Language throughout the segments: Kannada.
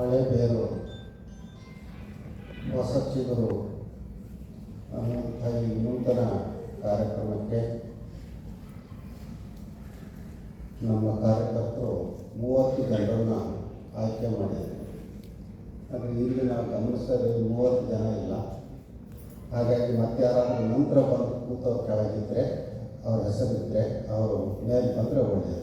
ಹಳೆ ಬೇರು ಹೊಸ ಚಿಗುರು ಅನ್ನುವಂಥ ಈ ನೂತನ ಕಾರ್ಯಕ್ರಮಕ್ಕೆ ನಮ್ಮ ಕಾರ್ಯಕರ್ತರು ಮೂವತ್ತು ಜನರನ್ನು ಆಯ್ಕೆ ಮಾಡಿದರು. ಆದರೆ ಇಲ್ಲಿ ನಾವು ಗಮನಿಸಿದ್ರೆ ಮೂವತ್ತು ಜನ ಇಲ್ಲ. ಹಾಗಾಗಿ ಮತ್ತೆ ಯಾರಾದರೂ ನಂತರ ಬಂದು ಕೂತವ್ರು ಕೆಳಗಿದ್ದರೆ ಅವ್ರ ಹೆಸರಿದ್ದರೆ ಅವರು ಮೇಲೆ ಬಂದರೆ ಒಳ್ಳೆಯದು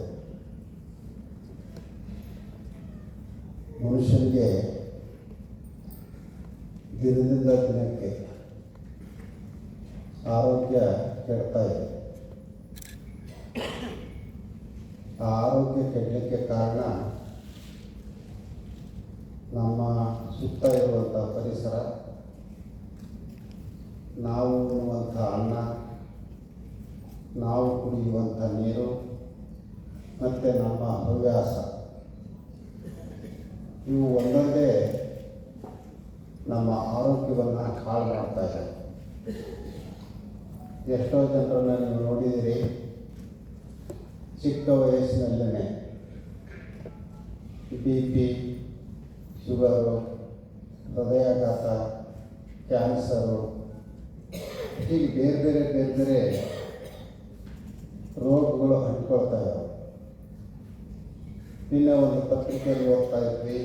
ಕೆಡಲಿಕ್ಕೆ ಕಾರಣ ನಮ್ಮ ಸುತ್ತ ಇರುವಂಥ ಪರಿಸರ. ನಾವು ಉಣ್ಣುವಂಥ ಅನ್ನ, ನಾವು ಕುಡಿಯುವಂಥ ನೀರು, ಮತ್ತು ನಮ್ಮ ಹವ್ಯಾಸ. ಇವು ಒಂದೊಂದೇ ನಮ್ಮ ಆರೋಗ್ಯವನ್ನು ಹಾಳು ಮಾಡ್ತಾ ಇದೆ. ಎಷ್ಟೋ ಜನರನ್ನು ನೀವು ನೋಡಿದಿರಿ ಚಿಕ್ಕ ವಯಸ್ಸಿನಲ್ಲೇ ಬಿ ಪಿ ಶುಗರು ಹೃದಯಾಘಾತ ಕ್ಯಾನ್ಸರು ಹೀಗೆ ಬೇರೆ ಬೇರೆ ಬೇರೆ ಬೇರೆ ರೋಗಗಳು ಹಂಚ್ಕೊಳ್ತಾ ಇದ್ದಾವೆ ನಿನ್ನೆ ಒಂದು ಪತ್ರಿಕೆಯಲ್ಲಿ ಓದ್ತಾ ಇದ್ವಿ.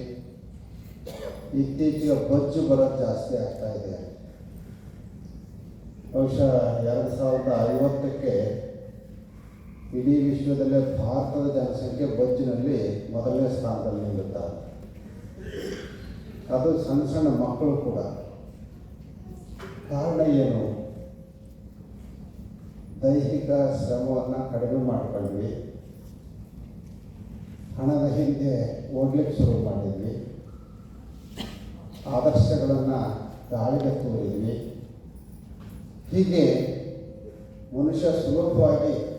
ಇತ್ತೀಚೆಗೆ ಬೊಜ್ಜು ಬರೋದು ಜಾಸ್ತಿ ಆಗ್ತಾ ಇದೆ. ಬಹುಶಃ ಎರಡು ಸಾವಿರದ ಐವತ್ತಕ್ಕೆ ಇಡೀ ವಿಶ್ವದಲ್ಲೇ ಭಾರತದ ಜನಸಂಖ್ಯೆ ಬಜ್ಜಿನಲ್ಲಿ ಮೊದಲನೇ ಸ್ಥಾನದಲ್ಲಿ ನಿಲ್ಲುತ್ತಾರೆ ಅದು ಸಣ್ಣ ಸಣ್ಣ ಮಕ್ಕಳು ಕೂಡ. ಕಾರಣ ಏನು? ದೈಹಿಕ ಶ್ರಮವನ್ನು ಕಡಿಮೆ ಮಾಡಿಕೊಂಡ್ವಿ. ಹಣದ ಹಿಂದೆ ಓಡ್ಲಿಕ್ಕೆ ಶುರು ಮಾಡಿದ್ವಿ. ಆದರ್ಶಗಳನ್ನು ಗಾಳಿಗೆ ತೋರಿದ್ವಿ. ಹೀಗೆ ಮನುಷ್ಯ ಸುಲಭವಾಗಿ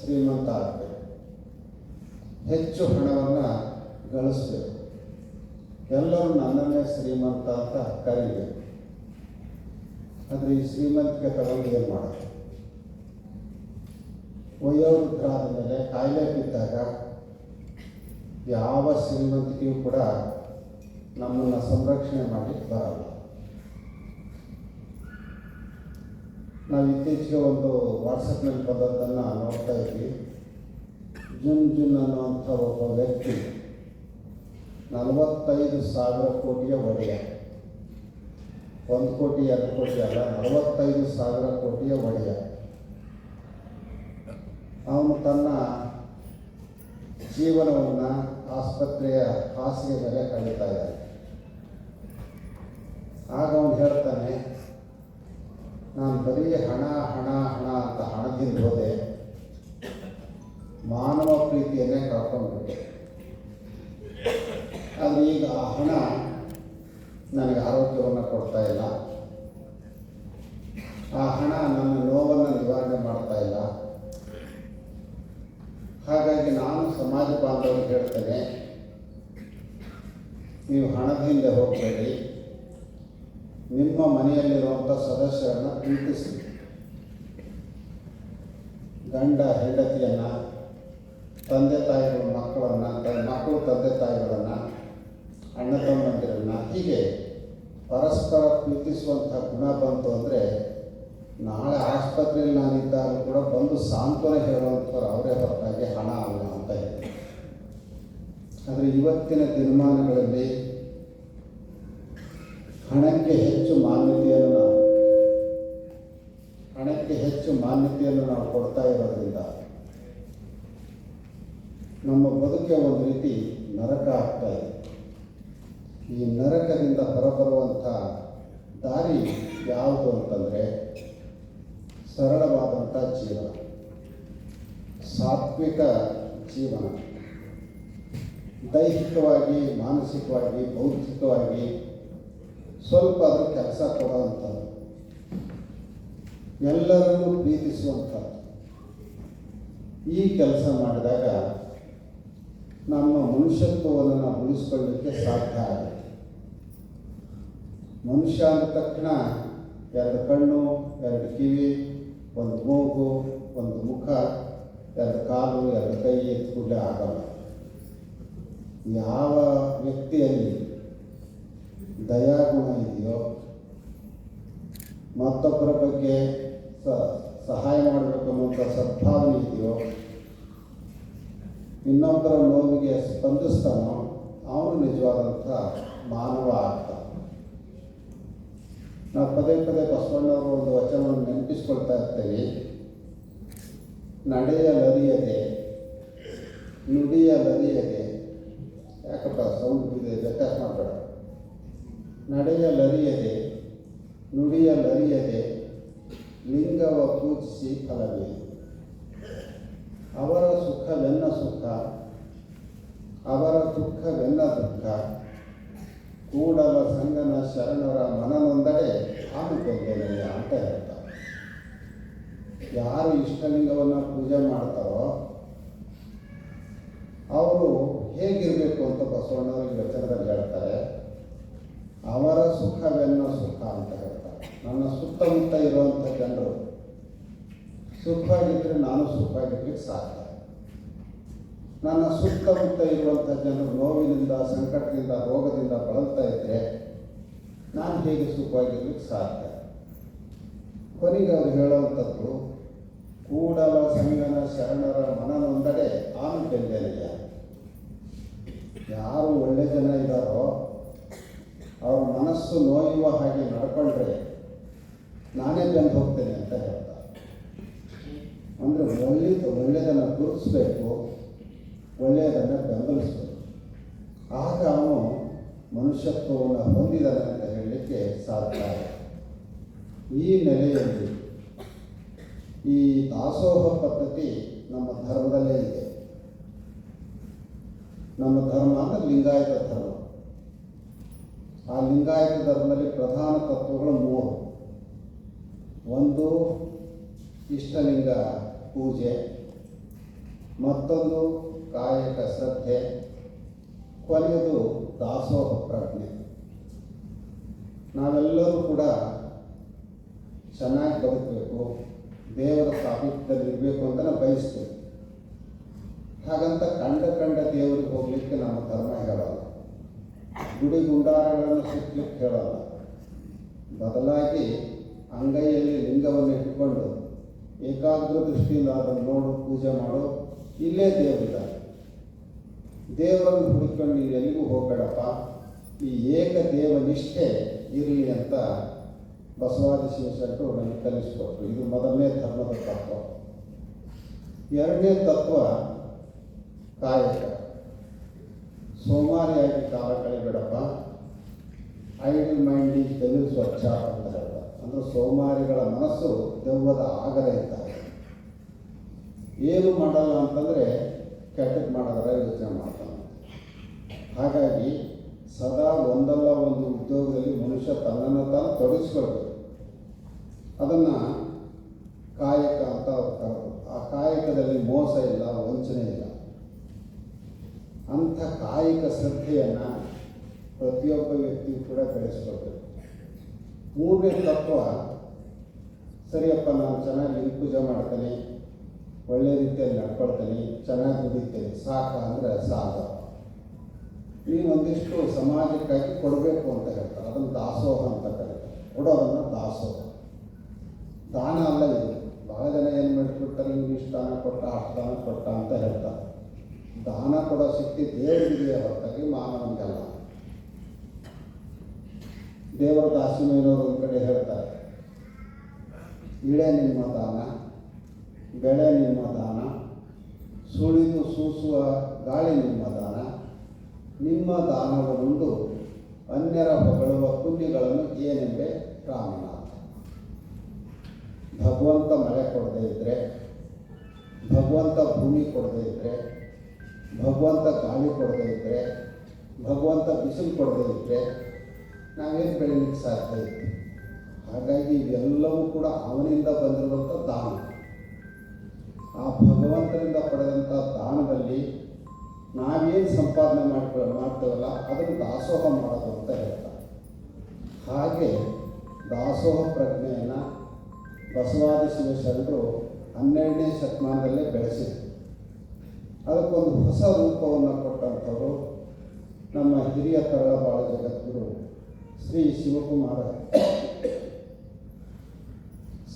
ಶ್ರೀಮಂತ ಆಗಬೇಕು ಹೆಚ್ಚು ಹಣವನ್ನು ಗಳಿಸ್ಬೇಕು. ಎಲ್ಲರೂ ನನ್ನನ್ನೇ ಶ್ರೀಮಂತ ಅಂತ ಕರೀಬೇಕು. ಆದರೆ ಈ ಶ್ರೀಮಂತಿಕೆ ತಗೊಂಡು ಏನು ಮಾಡೋದು? ವಯೋವೃದ್ಧರಾದ ಮೇಲೆ ಕಾಯಿಲೆ ಬಿದ್ದಾಗ ಯಾವ ಶ್ರೀಮಂತಿಕೆಯೂ ಕೂಡ ನಮ್ಮನ್ನು ಸಂರಕ್ಷಣೆ ಮಾಡಲಿಕ್ಕೆ ಬರಲ್ಲ. ನಾವು ಇತ್ತೀಚೆಗೆ ಒಂದು ವಾಟ್ಸಪ್ನಲ್ಲಿ ಬಂದದ್ದನ್ನು ನೋಡ್ತಾ ಇದ್ವಿ. ಜುನ್ ಜುನ್ ಅನ್ನುವಂಥ ಒಬ್ಬ ವ್ಯಕ್ತಿ ನಲವತ್ತೈದು ಸಾವಿರ ಕೋಟಿಯ ಒಡೆಯ. ಒಂದು ಕೋಟಿ, ಎರಡು ಕೋಟಿ ಅಲ್ಲ, ನಲವತ್ತೈದು ಸಾವಿರ ಕೋಟಿಯ ಒಡೆಯ. ಅವನು ತನ್ನ ಜೀವನವನ್ನು ಆಸ್ಪತ್ರೆಯ ಹಾಸಿಗೆ ಮೇಲೆ ಕಳೀತಾ ಇದ್ದಾನೆ. ಆಗ ಅವನು ಹೇಳ್ತಾನೆ ನಾನು ಬರೀ ಹಣ ಹಣ ಹಣ ಅಂತ ಹಣದಿಂದ ಹೋದೆ. ಮಾನವ ಪ್ರೀತಿಯನ್ನೇ ಕಳ್ಕೊಂಡ್ಬಿಟ್ಟೆ. ಆದರೆ ಈಗ ಆ ಹಣ ನನಗೆ ಆರೋಗ್ಯವನ್ನು ಕೊಡ್ತಾ ಇಲ್ಲ. ಆ ಹಣ ನನ್ನ ನೋವನ್ನು ನಿವಾರಣೆ ಮಾಡ್ತಾ ಇಲ್ಲ. ಹಾಗಾಗಿ ನಾನು ಸಮಾಜ ಬಾಂಧವರು ಹೇಳ್ತೇನೆ, ನೀವು ಹಣದಿಂದ ಹೋಗಬೇಡಿ. ನಿಮ್ಮ ಮನೆಯಲ್ಲಿರುವಂಥ ಸದಸ್ಯರನ್ನು ಪ್ರೀತಿಸಿ. ಗಂಡ ಹೆಂಡತಿಯನ್ನು, ತಂದೆ ತಾಯಿಗಳ ಮಕ್ಕಳನ್ನು ತ- ಮಕ್ಕಳು ತಂದೆ ತಾಯಿಗಳನ್ನು, ಅಣ್ಣ ತಮ್ಮಂದಿರನ್ನು ಹೀಗೆ ಪರಸ್ಪರ ಪ್ರೀತಿಸುವಂಥ ಗುಣ ಬಂತು ಅಂದರೆ ನಾಳೆ ಆಸ್ಪತ್ರೆಯಲ್ಲಿ ನಾನಿದ್ದಾಗ ಕೂಡ ಬಂದು ಸಾಂತ್ವನ ಹೇಳುವಂಥವ್ರು ಅವರೇ ಹೊರತಾಗಿ ಹಣ ಅಲ್ಲ ಅಂತ ಹೇಳಿ ಆದರೆ ಇವತ್ತಿನ ದಿನಮಾನಗಳಲ್ಲಿ ಹಣಕ್ಕೆ ಹೆಚ್ಚು ಮಾನ್ಯತೆಯನ್ನು ನಾವು ಹಣಕ್ಕೆ ಹೆಚ್ಚು ಮಾನ್ಯತೆಯನ್ನು ನಾವು ಕೊಡ್ತಾ ಇರೋದ್ರಿಂದ ನಮ್ಮ ಬದುಕೆ ಒಂದು ರೀತಿ ನರಕ ಆಗ್ತಾ ಇದೆ. ಈ ನರಕದಿಂದ ಹೊರಬರುವಂಥ ದಾರಿ ಯಾವುದು ಅಂತಂದರೆ ಸರಳವಾದಂಥ ಜೀವನ. ಸಾತ್ವಿಕ ಜೀವನ. ದೈಹಿಕವಾಗಿ, ಮಾನಸಿಕವಾಗಿ, ಬೌದ್ಧಿಕವಾಗಿ ಸ್ವಲ್ಪ ಅದು ಕೆಲಸ ಕೊಡುವಂಥದ್ದು ಎಲ್ಲರನ್ನೂ ಪ್ರೀತಿಸುವಂಥದ್ದು. ಈ ಕೆಲಸ ಮಾಡಿದಾಗ ನಮ್ಮ ಮನುಷ್ಯತ್ವವನ್ನು ನಾವು ಉಳಿಸ್ಕೊಳ್ಳಿಕ್ಕೆ ಸಾಧ್ಯ ಆಗುತ್ತೆ ಮನುಷ್ಯ ಅಂದ ತಕ್ಷಣ ಎರಡು ಕಣ್ಣು, ಎರಡು ಕಿವಿ, ಒಂದು ಮೂಗು, ಒಂದು ಮುಖ, ಎರಡು ಕಾಲು, ಎರಡು ಕೈ ಎತ್ಕೊಂಡೆ ಆಗಲ್ಲ. ಯಾವ ವ್ಯಕ್ತಿಯಲ್ಲಿ ದಯಾಗುಣ ಇದೆಯೋ ಮತ್ತೊಬ್ಬರ ಬಗ್ಗೆ ಸಹಾಯ ಮಾಡಬೇಕು ಅನ್ನುವಂಥ ಸದ್ಭಾವನೆ ಇದೆಯೋ ಇನ್ನೊಬ್ಬರ ನೋವಿಗೆ ಸ್ಪಂದಿಸ್ತಾನೋ, ಅವನು ನಿಜವಾದಂಥ ಮಾನವ ಆಗ್ತಾನೆ. ನಾವು ಪದೇ ಪದೇ ಬಸವಣ್ಣವರ ಒಂದು ವಚನವನ್ನು ನೆನಪಿಸ್ಕೊಳ್ತಾ ಇರ್ತೇವೆ. ನಡೆಯಲರಿಯದೆ, ನುಡಿಯಲರಿಯದೆ. ಯಾಕಪ್ಪ, ಸೌಂಡ್ ಇದೆ, ವ್ಯತ್ಯಾಸ ಮಾಡಬೇಡ. ನಡೆಯಲರಿಯದೆ, ನುಡಿಯಲರಿಯದೆ, ಲಿಂಗವ ಪೂಜಿಸಿ ಫಲವೇ ಅವರ ಸುಖವೆನ್ನ ಸುಖ, ಅವರ ದುಃಖವೆನ್ನ ದುಃಖ. ಕೂಡಲ ಸಂಗನ ಶರಣರ ಮನನೊಂದಡೆ ಆನು ಗೆದ್ದೆನೆಯ ಅಂತ ಹೇಳ್ತಾರೆ. ಯಾರು ಇಷ್ಟಲಿಂಗವನ್ನು ಪೂಜೆ ಮಾಡ್ತಾರೋ, ಅವರು ಹೇಗಿರಬೇಕು ಅಂತ ಬಸವಣ್ಣವರು ಈ ವಚನದಲ್ಲಿ ಹೇಳ್ತಾರೆ. ಅವರ ಸುಖವೆನ್ನ ಸುಖ ಅಂತ ಹೇಳ್ತಾರೆ. ನನ್ನ ಸುತ್ತಮುತ್ತ ಇರುವಂಥ ಜನರು ಸುಖವಾಗಿದ್ದರೆ ನಾನು ಸುಖವಾಗಿರ್ಲಿಕ್ಕೆ ಸಾಧ್ಯ. ನನ್ನ ಸುತ್ತಮುತ್ತ ಇರುವಂಥ ಜನರು ನೋವಿನಿಂದ, ಸಂಕಟದಿಂದ, ರೋಗದಿಂದ ಬಳಲ್ತಾ ಇದ್ದರೆ ನಾನು ಹೇಗೆ ಸುಖವಾಗಿರ್ಲಿಕ್ಕೆ ಸಾಧ್ಯ? ಕೊನೆಗೆ ಅವರು ಹೇಳುವಂಥದ್ದು, ಕೂಡಲ ಸಂಗನ ಶರಣರ ಮನನೊಂದಡೆ ಆನು ಬೆಂದೆನೆಯ ಯಾರು ಒಳ್ಳೆ ಜನ ಇದ್ದಾರೋ ಅವ್ರ ಮನಸ್ಸು ನೋಯುವ ಹಾಗೆ ನಡ್ಕೊಂಡ್ರೆ ನಾನೇ ಬೆಂದು ಹೋಗ್ತೇನೆ ಅಂತ ಹೇಳ್ತಾರೆ. ಅಂದರೆ ಒಳ್ಳೆಯದು ಒಳ್ಳೆಯದನ್ನು ಗುರುತಿಸ್ಬೇಕು ಒಳ್ಳೆಯದನ್ನು ಬೆಂಬಲಿಸಬೇಕು. ಆಗ ಅವನು ಮನುಷ್ಯತ್ವವನ್ನು ಹೊಂದಿದ್ದಾನೆ ಅಂತ ಹೇಳಲಿಕ್ಕೆ ಸಾಧ್ಯ ಈ ನೆಲೆಯಲ್ಲಿ ಈ ದಾಸೋಹ ಪದ್ಧತಿ ನಮ್ಮ ಧರ್ಮದಲ್ಲೇ ಇದೆ. ನಮ್ಮ ಧರ್ಮ ಅಂದರೆ ಲಿಂಗಾಯತ ಧರ್ಮ. ಆ ಲಿಂಗಾಯತ ಧರ್ಮದಲ್ಲಿ ಪ್ರಧಾನ ತತ್ವಗಳು ಮೂರು. ಒಂದು ಇಷ್ಟಲಿಂಗ ಪೂಜೆ, ಮತ್ತೊಂದು ಕಾಯಕ ಶ್ರದ್ಧೆ, ಕೊನೆಯದು ದಾಸೋಹ ಪ್ರಜ್ಞೆ. ನಾವೆಲ್ಲರೂ ಕೂಡ ಚೆನ್ನಾಗಿ ಬದುಕಬೇಕು, ದೇವರ ಸಾಮೀಪ್ಯದಲ್ಲಿ ಇರಬೇಕು ಅಂತ ನಾವು ಬಯಸ್ತೇವೆ. ಹಾಗಂತ ಕಂಡ ಕಂಡ ದೇವರಿಗೆ ಹೋಗ್ಲಿಕ್ಕೆ ನಮ್ಮ ಧರ್ಮ ಹೇಳಲ್ಲ ಗುಡಿ ಗುಂಡಾರಗಳನ್ನು ಸುತ್ತಲಿಕ್ಕೆ ಹೇಳಲ್ಲ ಬದಲಾಗಿ ಅಂಗೈಯಲ್ಲಿ ಲಿಂಗವನ್ನು ಇಟ್ಟುಕೊಂಡು ಏಕಾಗ್ರ ದೃಷ್ಟಿಯಿಂದ ಅದನ್ನು ನೋಡು, ಪೂಜೆ ಮಾಡು. ಇಲ್ಲೇ ದೇವರಿದ್ದಾರೆ. ದೇವರನ್ನು ಹುಡುಕೊಂಡು ಎಲ್ಲಿಗೂ ಹೋಗಬೇಡಪ್ಪ. ಈ ಏಕ ದೇವ ನಿಷ್ಠೆ ಇರಲಿ ಅಂತ ಬಸವಾದಿ ಶಿವಶಂಕರು ನನಗೆ ಕಲಿಸಿಕೊಟ್ರು. ಇದು ಮೊದಲನೇ ಧರ್ಮದ ತತ್ವ. ಎರಡನೇ ತತ್ವ ಕಾಯಕ. ಸೋಮಾರಿಯಾಗಿ ಕಾಲ ಕಳಿಬೇಡಪ್ಪ. ಐಡಲ್ ಮೈಂಡ್ ಈಸ್ ಡೆವಿಲ್ ಸ್ವಚ್ಛ ಅಂತ ಹೇಳ್ತಾರೆ ಅಂದರೆ ಸೋಮಾರಿಗಳ ಮನಸ್ಸು ದೆವ್ವದ ಆಗರ ಇದ್ದಾರೆ ಏನು ಮಾಡಲ್ಲ ಅಂತಂದರೆ ಕೆಟ್ಟದ್ದು ಮಾಡಿದ್ರೆ ಯೋಚನೆ ಮಾಡ್ತಾನೆ ಹಾಗಾಗಿ ಸದಾ ಒಂದಲ್ಲ ಒಂದು ಉದ್ಯೋಗದಲ್ಲಿ ಮನುಷ್ಯ ತನ್ನನ್ನು ತಾನು ತೊಡಗಿಸ್ಕೊಳ್ಬೇಕು. ಅದನ್ನು ಕಾಯಕ ಅಂತ ಆ ಕಾಯಕದಲ್ಲಿ ಮೋಸ ಇಲ್ಲ, ವಂಚನೆ ಇಲ್ಲ. ಅಂಥ ಕಾಯಿಕ ಶ್ರದ್ಧೆಯನ್ನು ಪ್ರತಿಯೊಬ್ಬ ವ್ಯಕ್ತಿಯು ಕೂಡ ಬೆಳೆಸ್ಕೊಳ್ಬೇಕು ಮೂರನೇ ತತ್ವ, ಸರಿಯಪ್ಪ, ನಾನು ಚೆನ್ನಾಗಿ ಪೂಜೆ ಮಾಡ್ತೇನೆ, ಒಳ್ಳೆ ರೀತಿಯಲ್ಲಿ ನಡ್ಕೊಳ್ತೇನೆ, ಚೆನ್ನಾಗಿ ದುಡಿತೇನೆ, ಸಾಕ ಅಂದರೆ ಸಾಲ. ನೀನು ಒಂದಿಷ್ಟು ಸಮಾಜಕ್ಕಾಗಿ ಕೊಡಬೇಕು ಅಂತ ಹೇಳ್ತಾರೆ. ಅದನ್ನು ದಾಸೋಹ ಅಂತ ಕರೀತಾರೆ. ಕೊಡೋದನ್ನು ದಾಸೋಹ. ದಾನ ಅಲ್ಲ ಇದು. ಭಾಳ ಜನ ಏನು ಮಾಡಿಬಿಡ್ತಾರೆ ಇವ್ನು ಇಷ್ಟು ದಾನ ಕೊಟ್ಟ, ಅಷ್ಟು ಕೊಟ್ಟ ಅಂತ ಹೇಳ್ತಾರೆ. ದಾನ ಕೊಡೋ ಶಕ್ತಿ ದೇವರಿಗೆ ಹೊರತಾಗಿ ಮಾನವನಿಗಲ್ಲ. ದೇವರ ದಾಸಿನವರು ಒಂದು ಕಡೆ ಹೇಳ್ತಾರೆ, ಇಳೆ ನಿಮ್ಮ ದಾನ, ಬೆಳೆ ನಿಮ್ಮ ದಾನ, ಸುಳಿದು ಸೂಸುವ ಗಾಳಿ ನಿಮ್ಮ ದಾನ, ನಿಮ್ಮ ದಾನವನ್ನುಂಡು ಅನ್ಯರ ಹೊಗಳುವ ಪುಣ್ಯಗಳನ್ನು ಏನೆಂಬೆ ರಾಮನಾಥ ಭಗವಂತ ಮಳೆ ಕೊಡದೇ ಇದ್ದರೆ ಭಗವಂತ ಭೂಮಿ ಕೊಡದೇ ಇದ್ದರೆ ಭಗವಂತ ಗಾಳಿ ಕೊಡದೇ ಇದ್ದರೆ ಭಗವಂತ ಬಿಸಿಲು ಕೊಡದೇ ಇದ್ದರೆ ನಾವೇನು ಬೆಳೀಲಿಕ್ಕೆ ಸಾಧ್ಯ ಇತ್ತು ಹಾಗಾಗಿ ಇವೆಲ್ಲವೂ ಕೂಡ ಅವನಿಂದ ಬಂದಿರುವಂಥ ದಾನ. ಆ ಭಗವಂತನಿಂದ ಪಡೆದಂಥ ದಾನದಲ್ಲಿ ನಾವೇನು ಸಂಪಾದನೆ ಮಾಡ್ಕೊ, ಮಾಡ್ತೇವಲ್ಲ, ಅದನ್ನು ದಾಸೋಹ ಮಾಡೋದು ಅಂತ ಹೇಳ್ತಾರೆ. ಹಾಗೆ ದಾಸೋಹ ಪ್ರಜ್ಞೆಯನ್ನು ಬಸವಾದಿ ಶಿವಶರಣರು ಹನ್ನೆರಡನೇ ಶತಮಾನದಲ್ಲೇ ಬೆಳೆಸಿದ್ರು. ಅದಕ್ಕೊಂದು ಹೊಸ ರೂಪವನ್ನು ಕೊಟ್ಟಂಥವರು ನಮ್ಮ ಹಿರಿಯ ತರಳಬಾಳ ಜಗದ್ಗುರು ಶ್ರೀ ಶಿವಕುಮಾರ.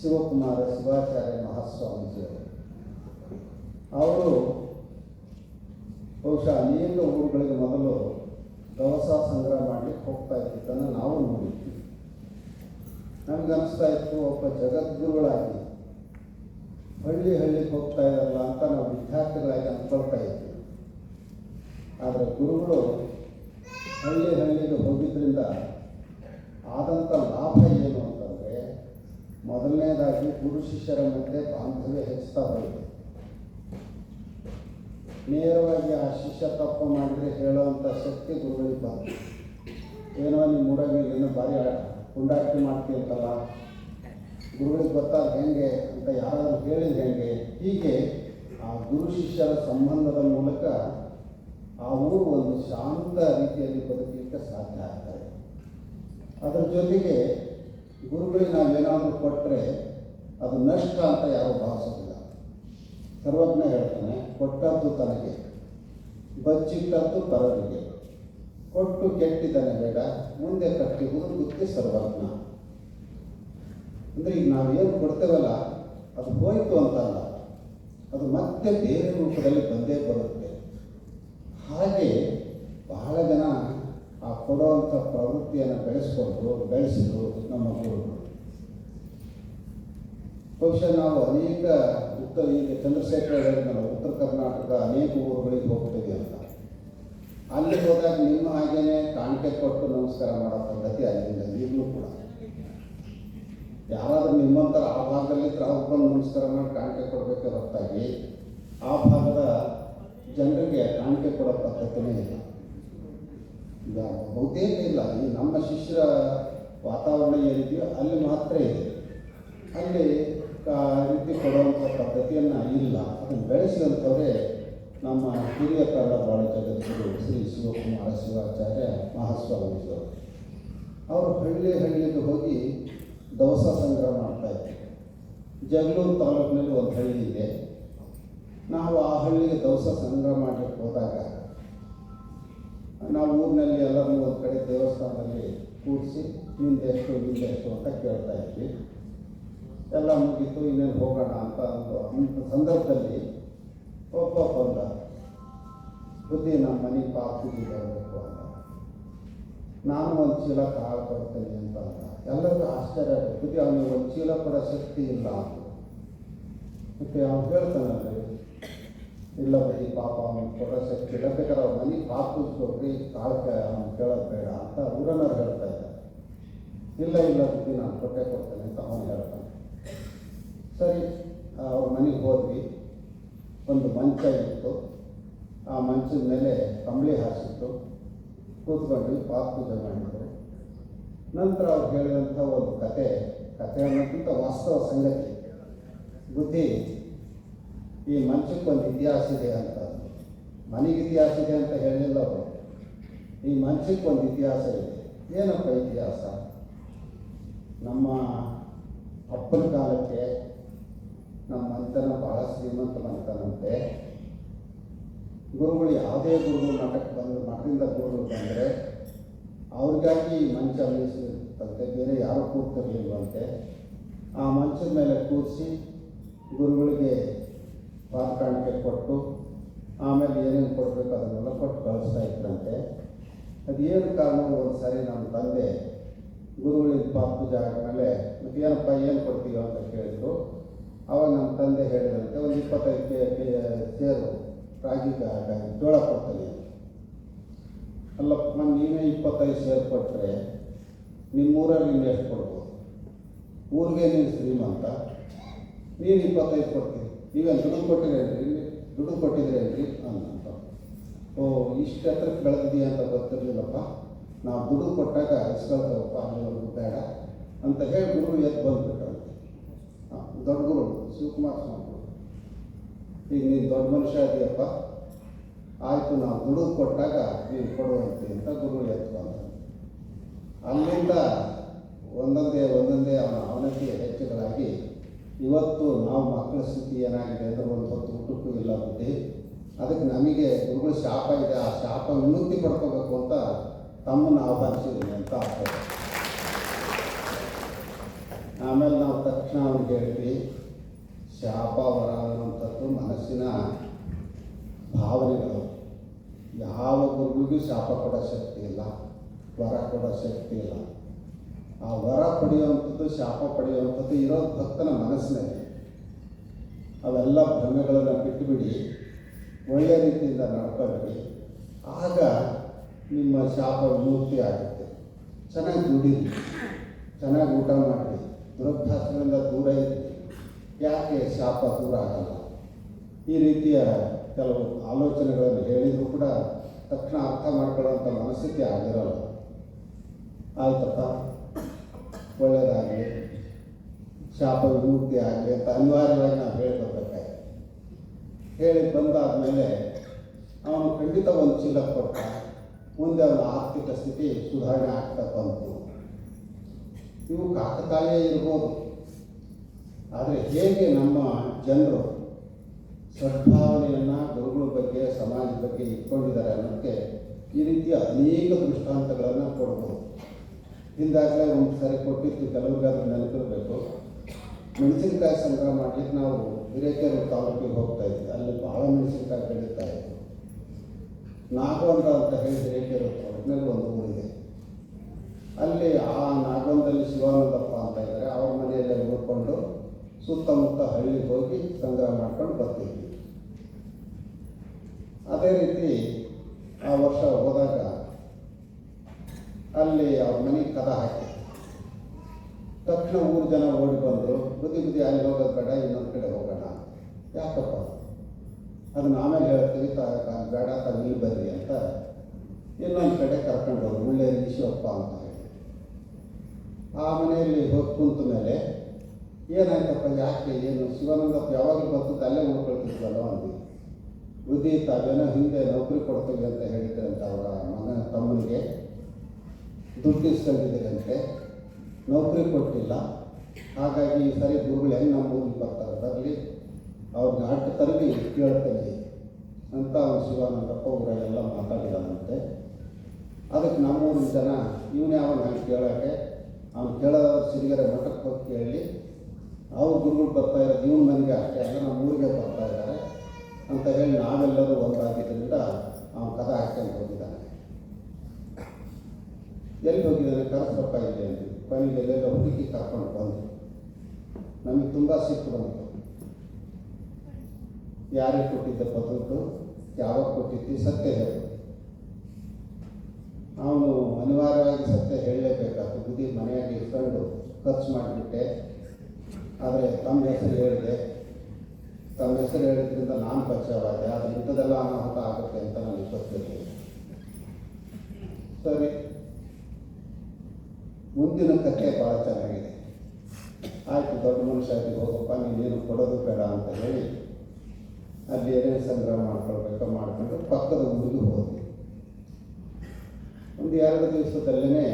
ಶಿವಕುಮಾರ ಶಿವಾಚಾರ್ಯ ಮಹಾಸ್ವಾಮೀಜಿಯವರು. ಅವರು ಬಹುಶಃ ಅನೇಕ ಊರುಗಳಿಗೆ ಮೊದಲು ದವಸ ಸಂಗ್ರಹ ಮಾಡಲಿಕ್ಕೆ ಹೋಗ್ತಾ ಇದ್ದಿದ್ದನ್ನು ನಾವು ನೋಡಿದ್ವಿ. ನಮಗನ್ನಿಸ್ತಾ ಇತ್ತು, ಒಬ್ಬ ಜಗದ್ಗುರುಗಳಾಗಿ ಹಳ್ಳಿ ಹಳ್ಳಿಗೆ ಹೋಗ್ತಾ ಇರಲ್ಲ ಅಂತ ನಾವು ವಿದ್ಯಾರ್ಥಿಗಳಾಗಿ ಅನ್ಕೊಳ್ತಾ ಇದ್ವಿ ಆದರೆ ಗುರುಗಳು ಹಳ್ಳಿ ಹಳ್ಳಿಗೆ ಹೋಗಿದ್ದರಿಂದ ಆದಂಥ ಲಾಭ ಏನು ಅಂತಂದರೆ ಮೊದಲನೇದಾಗಿ ಗುರು ಶಿಷ್ಯರ ಮಧ್ಯೆ ಬಾಂಧವ್ಯ ಹೆಚ್ಚುತ್ತಾ ಹೋಯಿತು ನೇರವಾಗಿ ಆ ಶಿಷ್ಯ ತಪ್ಪು ಮಾಡಿದರೆ ಹೇಳೋವಂಥ ಶಕ್ತಿ ಗುರುಗಳಿಗೆ ಬಂತು. ಏನೋ ನಿಮ್ಮ ಊರಾಗ ಏನೋ ಭಾರಿ ಮಾಡ್ತೀವಿ ಮಾಡ್ತೀಯಂತಲ್ಲ ಗುರುಗಳಿಗೆ ಗೊತ್ತಾದ ಹೆಂಗೆ ಅಂತ ಯಾರಾದರೂ ಹೇಳಿದ ಹೆಂಗೆ? ಹೀಗೆ ಆ ಗುರು ಶಿಷ್ಯರ ಸಂಬಂಧದ ಮೂಲಕ ಆ ಊರು ಒಂದು ಶಾಂತ ರೀತಿಯಲ್ಲಿ ಬದುಕಲಿಕ್ಕೆ ಸಾಧ್ಯ ಆಗ್ತದೆ. ಅದರ ಜೊತೆಗೆ ಗುರುಗಳಿಗೆ ನಾವೇನಾದರೂ ಕೊಟ್ಟರೆ ಅದು ನಷ್ಟ ಅಂತ ಯಾರೂ ಭಾವಿಸೋದಿಲ್ಲ. ಸರ್ವಜ್ಞ ಹೇಳ್ತಾನೆ, ಕೊಟ್ಟದ್ದು ತನಗೆ, ಬಚ್ಚಿಟ್ಟದ್ದು ಪರರಿಗೆ ಕೊಟ್ಟು ಕೆಟ್ಟಿದ್ದಾನೆ ಬೇಡ, ಮುಂದೆ ಕಟ್ಟಿರುವುದು ಬುದ್ಧಿ ಸರ್ವಜ್ಞ. ಅಂದರೆ ಈಗ ನಾವೇನು ಕೊಡ್ತೇವಲ್ಲ, ಅದು ಹೋಯಿತು ಅಂತ ಅಲ್ಲ. ಅದು ಮತ್ತೆ ಬೇರೆ ರೂಪದಲ್ಲಿ ಬಂದೇ ಬರುತ್ತೆ. ಹಾಗೆ ಬಹಳ ಜನ ಆ ಕೊಡುವಂಥ ಪ್ರವೃತ್ತಿಯನ್ನು ಬೆಳೆಸ್ಕೊಂಡು ಬೆಳೆಸಿದ್ರು ನಮ್ಮ ಗುರುಗಳು ಬಹುಶಃ ನಾವು ಅನೇಕ ಉತ್ತರ, ಈಗ ಚಂದ್ರಶೇಖರ ಉತ್ತರ ಕರ್ನಾಟಕದ ಅನೇಕ ಊರುಗಳಿಗೆ ಹೋಗ್ತೀವಿ ಅಂತ. ಅಲ್ಲಿ ಹೋದಾಗ ನಿಮ್ಮ ಹಾಗೇನೆ ಕಾಣಿಕೆ ಕೊಟ್ಟು ನಮಸ್ಕಾರ ಮಾಡೋ ಪದ್ಧತಿ ಅಲ್ಲಿಂದ ಈಗಲೂ ಕೂಡ. ಯಾರಾದರೂ ನಿಮ್ಮಂತರ ಆ ಭಾಗದಲ್ಲಿ ತಾವು ಬಂದು ನಮಸ್ಕಾರ ಮಾಡಿ ಕಾಣಿಕೆ ಕೊಡಬೇಕೆ ಹೊರತಾಗಿ ಆ ಭಾಗದ ಜನರಿಗೆ ಕಾಣಿಕೆ ಕೊಡೋ ಪದ್ಧತಿನೇ ಇಲ್ಲ. ಈಗ ಬಹುತೇಕ ಇಲ್ಲ. ಈ ನಮ್ಮ ಶಿಷ್ಯರ ವಾತಾವರಣ ಏನಿದೆಯೋ ಅಲ್ಲಿ ಮಾತ್ರ ಇದೆ. ಅಲ್ಲಿ ರೀತಿ ಕೊಡುವಂಥ ಪದ್ಧತಿಯನ್ನು ಇಲ್ಲ. ಅದನ್ನು ಬೆಳೆಸಿದಂಥವರೇ ನಮ್ಮ ಹಿರಿಯ ಕನ್ನಡ ಜಗದ್ಗುರು ಶ್ರೀ ಶಿವಕುಮಾರ ಶಿವಾಚಾರ್ಯ ಮಹಾಸ್ವಾಮೀಜಿಯವರು. ಅವರು ಹಳ್ಳಿ ಹಳ್ಳಿಗೆ ಹೋಗಿ ದವಸ ಸಂಗ್ರಹ ಮಾಡ್ತಾ ಇದ್ದೆ. ಜಗಳೂರು ತಾಲೂಕಿನಲ್ಲಿ ಒಂದು ಹಳ್ಳಿ ಇದೆ. ನಾವು ಆ ಹಳ್ಳಿಗೆ ದವಸ ಸಂಗ್ರಹ ಮಾಡಲಿಕ್ಕೆ ಹೋದಾಗ, ನಾವು ಊರಿನಲ್ಲಿ ಎಲ್ಲರನ್ನೂ ಒಂದು ಕಡೆ ದೇವಸ್ಥಾನದಲ್ಲಿ ಕೂಡಿಸಿ ನಿಂದೆ ಎಷ್ಟು ಅಂತ ಕೇಳ್ತಾ ಇದ್ವಿ. ಎಲ್ಲ ಮುಗೀತು, ಇನ್ನೇನು ಹೋಗೋಣ ಅಂತ ಅಂಥ ಸಂದರ್ಭದಲ್ಲಿ ಒಬ್ಬ ಬಂದ. ಬುದ್ಧಿ, ನಮ್ಮ ಮನೆ ಪಾಪ ಬರಬೇಕು ಅಂತ ನಾನು ಒಂದು ಚೀಲ ಕಾಳು ಕೊಡ್ತೇನೆ ಅಂತ ಎಲ್ಲರಿಗೂ ಆಶ್ಚರ್ಯ ಆಗುತ್ತೆ ಅವನಿಗೆ ಒಂದು ಚೀಲ ಕೊಡೋ ಶಕ್ತಿ ಇಲ್ಲ. ಮತ್ತೆ ಅವ್ನು ಹೇಳ್ತಾನಲ್ರಿ ಇಲ್ಲ ಬರೀ ಪಾಪ ಅವನು ಕೊಡೋ ಶಕ್ತಿ ಇಲ್ಲ. ಬೇಕಾದ್ರೆ ಅವ್ರ ಮನೆಗೆ ಪಾಪುಜಿ ಕೊಡ್ರಿ ಕಾಳು ಅವನು ಕೇಳೋದು ಬೇಡ ಅಂತ ಊರನ್ನವ್ರು ಹೇಳ್ತಾ ಇದ್ದಾರೆ. ಇಲ್ಲ ಇಲ್ಲ, ಬುದ್ಧಿ ನಾನು ಕೊಟ್ಟೆ ಕೊಡ್ತೇನೆ ಅಂತ ಅವನು ಹೇಳ್ತಾನೆ. ಸರಿ, ಅವ್ರ ಮನೆಗೆ ಹೋದ್ವಿ. ಒಂದು ಮಂಚ ಇತ್ತು. ಆ ಮಂಚದ ಮೇಲೆ ಕಂಬಳಿ ಹಾಸಿತ್ತು. ಕೂತ್ಕೊಂಡ್ವಿ ಪಾಪ ಪೂಜೆ ಮಾಡಿದರು. ನಂತರ ಅವ್ರು ಹೇಳಿದಂಥ ಒಂದು ಕತೆ ಕತೆ ಅನ್ನೋಕ್ಕಿಂತ ವಾಸ್ತವ ಸಂಗತಿ. ಬುದ್ಧಿ, ಈ ಮಂಚಕ್ಕೆ ಇತಿಹಾಸ ಇದೆ ಅಂತ. ಮನೆಗೆ ಇತಿಹಾಸ ಇದೆ ಅಂತ ಹೇಳಿಲ್ಲ ಅವರು. ಈ ಮಂಚಕ್ಕೆ ಇತಿಹಾಸ ಇದೆ. ಏನಪ್ಪ ಇತಿಹಾಸ? ನಮ್ಮ ಅಪ್ಪನ ಕಾಲಕ್ಕೆ ನಮ್ಮ ಮಂತನ ಬಹಳ ಶ್ರೀಮಂತ ಮಂತನಂತೆ ಗುರುಗಳು ಯಾವುದೇ ಗುರುಗಳು ಮಠಕ್ಕೆ ಬಂದು ಮಠದಿಂದ ಗುರುಗಳು ಬಂದರೆ ಅವ್ರಿಗಾಗಿ ಮಂಚ ಮೀಸಲಿರುತ್ತಂತೆ ಬೇರೆ ಯಾರು ಕೂರ್ತಿರ್ಲಿಲ್ವಂತೆ, ಆ ಮಂಚದ ಮೇಲೆ ಕೂರಿಸಿ ಗುರುಗಳಿಗೆ ಪಾದ ಕಾಣಿಕೆ ಕೊಟ್ಟು, ಆಮೇಲೆ ಏನೇನು ಕೊಡಬೇಕು ಅದನ್ನೆಲ್ಲ ಕೊಟ್ಟು ಕಳಿಸ್ತಾ ಇದ್ರಂತೆ. ಅದೇನು ಕಾರಣ ಒಂದು ಸಾರಿ ನಮ್ಮ ತಂದೆ ಗುರುಗಳಿಗೆ ಪಾಪ ಪೂಜೆ ಆದಮೇಲೆ ಮತ್ತೆ ಏನಪ್ಪ, ಏನು ಕೊಡ್ತೀವಿ ಅಂತ ಕೇಳಿದ್ರು. ಅವಾಗ ನಮ್ಮ ತಂದೆ ಹೇಳಿದಂತೆ, ಒಂದು ಇಪ್ಪತ್ತೈದು ಸೇರು. ರಾಗಿ ಜೋಳ ಕೊಡ್ತೀನಿ ಅಲ್ಲಪ್ಪ ನೀನೇ ಇಪ್ಪತ್ತೈದು ಸೇರ್ ಕೊಟ್ಟರೆ ನಿಮ್ಮೂರಲ್ಲಿ ನೀನು ಎಷ್ಟು ಕೊಡ್ಬೋದು? ಊರಿಗೆ ನೀನು ಶ್ರೀಮಂತ? ನೀನು ಇಪ್ಪತ್ತೈದು ಕೊಡ್ತೀನಿ ನೀವೇನು ದುಡ್ಡು ಕೊಟ್ಟಿರೇನ್ರಿ ದುಡ್ಡು ಕೊಟ್ಟಿದ್ರೇನ್ರಿ ಅಂತ ಓ ಇಷ್ಟು ಹತ್ರಕ್ಕೆ ಬೆಳೆದಿದೆಯಾ ಅಂತ ಗೊತ್ತಿರಲಿಲ್ಲಪ್ಪ. ನಾವು ದುಡ್ಡು ಕೊಟ್ಟಾಗ ಇಸ್ಕೊಳ್ತೇವಪ್ಪ ಅಲ್ಲಿವರೆಗೂ ಬೇಡ ಅಂತ ಹೇಳಿ ಗುರು ಎದ್ದು ಬಂದ್ಬಿಟ್ರಂತೆ. ಆ, ದೊಡ್ಡ ಗುರು ಶಿವಕುಮಾರ್ ಸ್ವಾಮಿಗಳು ಈಗ ನೀನು ದೊಡ್ಡ ಮನುಷ್ಯ ಇದೆಯಪ್ಪ ಆಯಿತು ನಾವು ದುಡ್ಡು ಕೊಟ್ಟಾಗ ನೀನು ಕೊಡುವಂತೆ ಅಂತ ಗುರು ಅಂತ ಅಲ್ಲಿಂದ ಒಂದೊಂದೇ ಒಂದೊಂದೇ ಅವನ ಅವನತಿ ಹೆಚ್ಚುಗಳಾಗಿ ಇವತ್ತು ನಾವು ಮಕ್ಕಳ ಸ್ಥಿತಿ ಏನಾಗಿದೆ ಅಂದರೆ ಒಂದು ಹೊತ್ತು ಊಟಕ್ಕೂ ಇಲ್ಲ ಬುದ್ಧಿ ಅದಕ್ಕೆ ನಮಗೆ ಗುರುಗಳ ಶಾಪ ಇದೆ, ಆ ಶಾಪ ವಿಮುಕ್ತಿ ಪಡ್ಕೋಬೇಕು ಅಂತ ತಮ್ಮನ್ನು ಆಹ್ವಾನಿಸಿದ್ದೀನಿ ಅಂತ ಆಗ್ತದೆ. ಆಮೇಲೆ ನಾವು ತಕ್ಷಣ ಹೇಳಿದ್ವಿ ಶಾಪ ವರ ಅನ್ನುವಂಥದ್ದು ಮನಸ್ಸಿನ ಭಾವನೆಗಳು. ಯಾವ ಗುರುವಿಗೂ ಶಾಪ ಕೊಡೋ ಶಕ್ತಿ ಇಲ್ಲ, ವರ ಕೊಡೋ ಶಕ್ತಿ ಇಲ್ಲ. ಆ ವರ ಪಡೆಯುವಂಥದ್ದು, ಶಾಪ ಪಡೆಯುವಂಥದ್ದು ಇರೋ ಭಕ್ತನ ಮನಸ್ಸಿನಲ್ಲಿ. ಅವೆಲ್ಲ ಭ್ರಮೆಗಳನ್ನು ಬಿಟ್ಟುಬಿಡಿ ಒಳ್ಳೆಯ ರೀತಿಯಿಂದ ನಡ್ಕೊಬೇಡಿ ಆಗ ನಿಮ್ಮ ಶಾಪ ವಿಮುಕ್ತಿ ಆಗುತ್ತೆ. ಚೆನ್ನಾಗಿ ದುಡಿರಿ. ಚೆನ್ನಾಗಿ ಊಟ ಮಾಡಿರಿ. ದುರಭ್ಯಾಸಗಳಿಂದ ದೂರ ಇರಿ. ಯಾಕೆ ಶಾಪ ದೂರ ಆಗಲ್ಲ? ಈ ರೀತಿಯ ಕೆಲವು ಆಲೋಚನೆಗಳನ್ನು ಹೇಳಿದರೂ ಕೂಡ ತಕ್ಷಣ ಅರ್ಥ ಮಾಡ್ಕೊಳ್ಳೋಂಥ ಮನಸ್ಥಿತಿ ಆಗಿರಲ್ಲ. ಆಯ್ತಪ್ಪ. ಒಳ್ಳೆಯದಾಗಲಿ ಶಾಪ ವಿಮುಕ್ತಿ ಆಗಲಿ ಅಂತ ಅನಿವಾರ್ಯವಾಗಿ ನಾವು ಹೇಳ್ಕೊಬೇಕಾಯ್ತು ಹೇಳಿ ಬಂದಾದಮೇಲೆ ಅವನು ಖಂಡಿತ ಒಂದು ಚೀಲ ಕೊಟ್ಟ. ಮುಂದೆ ಅವನ ಆರ್ಥಿಕ ಸ್ಥಿತಿ ಸುಧಾರಣೆ ಆಗ್ತಾ ಬಂತು. ಇವು ಕಾಕತಾಳೀಯ ಇರ್ಬೋದು. ಆದರೆ ಹೇಗೆ ನಮ್ಮ ಜನರು ಸದ್ಭಾವನೆಯನ್ನು, ಗುರುಗಳ ಬಗ್ಗೆ, ಸಮಾಜದ ಬಗ್ಗೆ ಇಟ್ಕೊಂಡಿದ್ದಾರೆ ಅನ್ನೋದಕ್ಕೆ ಈ ರೀತಿಯ ಅನೇಕ ದೃಷ್ಟಾಂತಗಳನ್ನು ಕೊಡ್ಬೋದು. ಹಿಂದಾಗಲೇ ಒಂದು ಸರಿ ಕೊಟ್ಟಿತ್ತು ಕೆಲವರಿಗಾದ್ರೆ ನೆನಪಿರಬೇಕು. ಮೆಣಸಿನಕಾಯಿ ಸಂಗ್ರಹ ಮಾಡಲಿಕ್ಕೆ ನಾವು ಹಿರೇಕೆರೆ ತಾಲೂಕಿಗೆ ಹೋಗ್ತಾ ಇದ್ವಿ. ಅಲ್ಲಿ ಭಾಳ ಮೆಣಸಿನಕಾಯಿ ಬೆಳೀತಾ ಇತ್ತು. ನಾಗವಂತ ಅಂತ ಹೇಳಿ ಹಿರೇಕೆರೆ ತಾಲೂಕಿನಲ್ಲಿ ಒಂದು ಊರಿದೆ. ಅಲ್ಲಿ ಆ ನಾಗೋಂದಲ್ಲಿ ಶಿವಾನಂದಪ್ಪ ಅಂತ ಇದ್ದಾರೆ. ಅವ್ರ ಮನೆಯಲ್ಲೇ ಉಳ್ಕೊಂಡು ಸುತ್ತಮುತ್ತ ಹಳ್ಳಿ ಹೋಗಿ ಸಂಗ್ರಹ ಮಾಡ್ಕೊಂಡು ಬರ್ತಿದ್ವಿ ಅದೇ ರೀತಿ ಆ ವರ್ಷ ಹೋದಾಗ ಅಲ್ಲಿ ಅವ್ರ ಮನೆಗೆ ಕದ ಹಾಕಿ. ತಕ್ಷಣ ಮೂರು ಜನ ಓಡಿ ಬಂದರು. ಬುದ್ಧಿ ಬುದ್ಧಿ ಅಲ್ಲಿ ಹೋಗೋದು ಬೇಡ, ಇನ್ನೊಂದು ಕಡೆ ಹೋಗೋಣ. ಯಾಕಪ್ಪ? ಅದನ್ನ ಆಮೇಲೆ ಹೇಳ್ತೀವಿ, ತ ಬೇಡ ಇಲ್ಲಿ ಬರ್ರಿ ಅಂತ. ಇನ್ನೊಂದು ಕಡೆ ಕರ್ಕೊಂಡು ಹೋಗಿ ಒಳ್ಳೆಯ ಶಿವಪ್ಪ ಅಂತ ಹೇಳಿ. ಆ ಮನೆಯಲ್ಲಿ ಹೋಗಿ ಕುಂತ ಮೇಲೆ ಏನಾಯ್ತಪ್ಪ ಯಾಕೆ ಏನು? ಶಿವಾನಂದಪ್ಪ ಯಾವಾಗಲೂ ಬರ್ತದೆ ಅಲ್ಲೇ ಉಳ್ಕೊಳ್ತಿದ್ವಲ್ಲ ಅಂದ್ವಿ ಬುದ್ಧಿ ತಾವೇನೋ ಹಿಂದೆ ನೌಕರಿ ಕೊಡ್ತೀವಿ ಅಂತ ಹೇಳಿದ್ರಂತ ಅವರ ಮಗನ ತಮ್ಮನಿಗೆ. ದುಡ್ಡು ಇಸ್ಕೊಂಡಿದ್ದೀರಂತೆ. ನೌಕರಿ ಕೊಟ್ಟಿಲ್ಲ. ಹಾಗಾಗಿ ಈ ಸರಿ ಗುರುಗಳು ಹೆಂಗೆ ನಮ್ಮ ಊರಿಗೆ ಬರ್ತಾರೆ ಬರಲಿ. ಅವ್ರನ್ನ ಅಡ್ಡ ತರಲಿ ಕೇಳ್ತೇನೆ. ಅಂತ ಅವ್ನು ಶಿವಾನಂದಪ್ಪ ಊರಲ್ಲೆಲ್ಲ ಮಾತಾಡಿದಾನಂತೆ. ಅದಕ್ಕೆ ನಮ್ಮೂರಿನ ಜನ, ಇವನೇ ಅವನು ನಾನು ಕೇಳೋಕ್ಕೆ ಅವ್ನು ಕೇಳೋ ಸಿರಿಗೆರೆ ಮಠಕ್ಕೆ ಹೋಗಿ ಕೇಳಿ. ಅವ್ರ ಗುರುಗಳು ಬರ್ತಾ ಇರೋದು ನೀವು ನನಗೆ ಅಷ್ಟೇ ಅಲ್ಲ, ನಮ್ಮ ಊರಿಗೆ ಬರ್ತಾ ಇದ್ದಾರೆ ಅಂತ ಹೇಳಿ ನಾವೆಲ್ಲರೂ ಒಂದಾಗಿದ್ದರಿಂದ ಅವನು ಕದ ಹಾಕ್ಕೊಂಡು ಹೋಗಿದ್ದಾನೆ. ಎಲ್ಲಿ ಹೋಗಿದ್ದಾನೆ? ಕರೆಸ್ರಪ್ಪ ಇಲ್ಲಿ ಅಂತ ಕೊನೆಗೆ ಎಲ್ಲೆಲ್ಲ ಹುಡುಕಿ ಕರ್ಕೊಂಡು ಬಂದು. ನಮಗೆ ತುಂಬ ಸಿಕ್ಕು ಬಂತು. ಯಾರಿಗೆ ಕೊಟ್ಟಿದ್ದಪ್ಪ ದುಡ್ಡು ಯಾವಾಗ ಕೊಟ್ಟಿದ್ದಿ? ಸತ್ಯ ಹೇಳು. ಅವನು ಅನಿವಾರ್ಯವಾಗಿ ಸತ್ಯ ಹೇಳಲೇಬೇಕಾದ ಬುದ್ಧಿ ಮನೆಯಾಗಿ ಇಟ್ಕೊಂಡು ಖರ್ಚು ಮಾಡಿಬಿಟ್ಟೆ. ಆದರೆ ತಮ್ಮ ಹೆಸರು ಹೇಳಿದೆ. ತಮ್ಮ ಹೆಸರು ಹೇಳಿದ್ರಿಂದ ನಾನು ಪರಿಚಯವಾಗಿದೆ ಆದರೆ ಇಂಥದ್ದೆಲ್ಲ ಅನಾಹುತ ಆಗುತ್ತೆ ಅಂತ ನಾನು ವಿಶ್ವಸ್ತೇನೆ ಸರಿ. ಮುಂದಿನ ಕಥೆ ಭಾಳ ಚೆನ್ನಾಗಿದೆ. ಆಯಿತು, ದೊಡ್ಡ ಮನುಷ್ಯ ಹೋಗಪ್ಪ, ನೀನೇನು ಕೊಡೋದು ಬೇಡ ಅಂತ ಹೇಳಿ ಅಲ್ಲಿ ಏನೇನು ಸಂಗ್ರಹ ಮಾಡ್ಕೊಳ್ಬೇಕು, ಮಾಡಿಕೊಂಡು ಪಕ್ಕದ ಊರಿಗೆ ಹೋದ್ವಿ ಒಂದು ಎರಡು ದಿವಸದಲ್ಲೇ